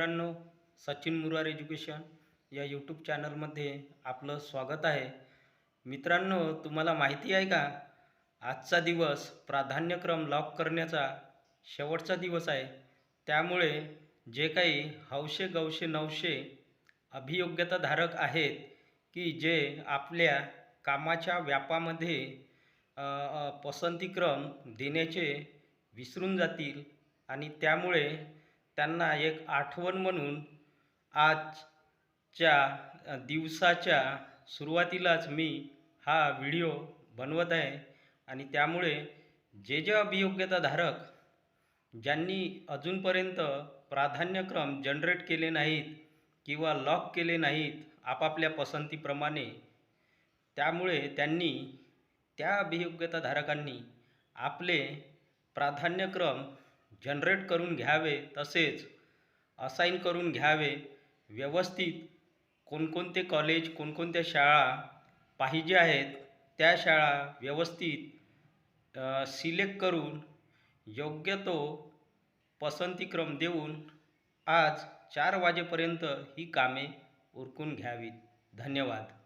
मित्रांनो सचिन मुरार एज्युकेशन या यूट्यूब चॅनलमध्ये आपलं स्वागत आहे. मित्रांनो तुम्हाला माहिती आहे का? आजचा दिवस प्राधान्यक्रम लॉक करण्याचा शेवटचा दिवस आहे. त्यामुळे जे काही हौशे गौशे नवशे अभियोग्यताधारक आहेत की जे आपल्या कामाच्या व्यापामध्ये पसंतीक्रम देण्याचे विसरून जातील आणि त्यामुळे त्यांना एक आठवण म्हणून आजच्या दिवसाच्या सुरुवातीलाच मी हा व्हिडिओ बनवत आहे. आणि त्यामुळे जे जे अभियोग्यताधारक ज्यांनी अजूनपर्यंत प्राधान्यक्रम जनरेट केले नाहीत किंवा लॉक केले नाहीत आपापल्या पसंतीप्रमाणे त्यामुळे त्यांनी त्या अभियोग्यताधारकांनी आपले प्राधान्यक्रम जनरेट करून घ्यावे तसेच असाईन करून घ्यावे व्यवस्थित कोणकोणते कॉलेज कोणकोणत्या शाळा पाहिजे आहेत त्या शाळा व्यवस्थित सिलेक्ट करून योग्य तो पसंतीक्रम देऊन आज चार वाजेपर्यंत ही कामे उरकून घ्यावीत. धन्यवाद.